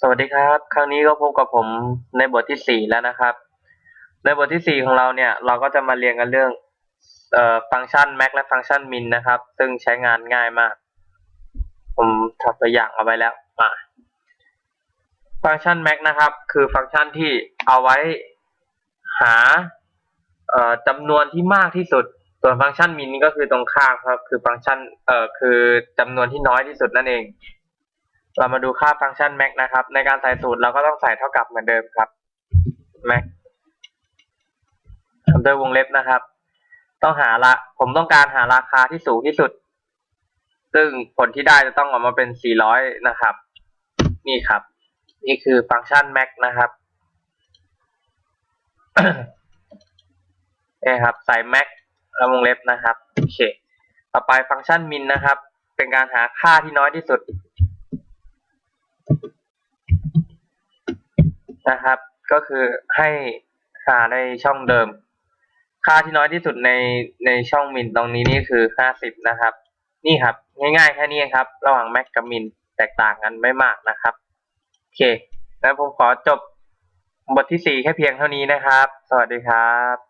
สวัสดีครับ ครั้งนี้ก็พบกับผมในบทที่สี่แล้วนะครับ ในบทที่สี่ของเราเนี่ย เราก็จะมาเรียนกันเรื่องเอ่อฟังก์ชัน max และฟังก์ชัน min นะครับ ซึ่งใช้งานง่ายมาก ผมทำตัวอย่างเอาไว้แล้วมาฟังก์ชัน max นะครับ คือฟังก์ชันที่เอาไว้หาเอ่อจำนวนที่มากที่สุด ส่วนฟังก์ชัน min ก็คือตรงข้ามครับ คือฟังก์ชันเอ่อคือจำนวนที่น้อยที่สุดนั่นเอง เรามาดูค่าฟังก์ชัน max นะครับ ในการใส่สูตรเราก็ต้องใส่เท่ากับเหมือนเดิมครับ max ทำด้วยวงเล็บนะครับ ต้องหาละ ผมต้องการหาราคาที่สูงที่สุด ซึ่งผลที่ได้จะต้องออกมาเป็น 400 นะครับ นี่ครับ นี่คือฟังก์ชัน max นะครับนี่ครับ ใส่ max แล้ววงเล็บนะครับ โอเค ต่อไปฟังก์ชัน min นะครับ เป็นการหาค่าที่น้อยที่สุด นะครับ ก็คือให้ค่าในช่องเดิม ค่าที่น้อยที่สุดในในช่องมินตรงนี้นี่คือห้าสิบนะครับ นี่ครับง่ายๆแค่นี้ครับ ระหว่างแม็กกับมินแตกต่างกันไม่มากนะครับโอเคแล้วผมขอจบบทที่สี่แค่เพียงเท่านี้นะครับ สวัสดีครับ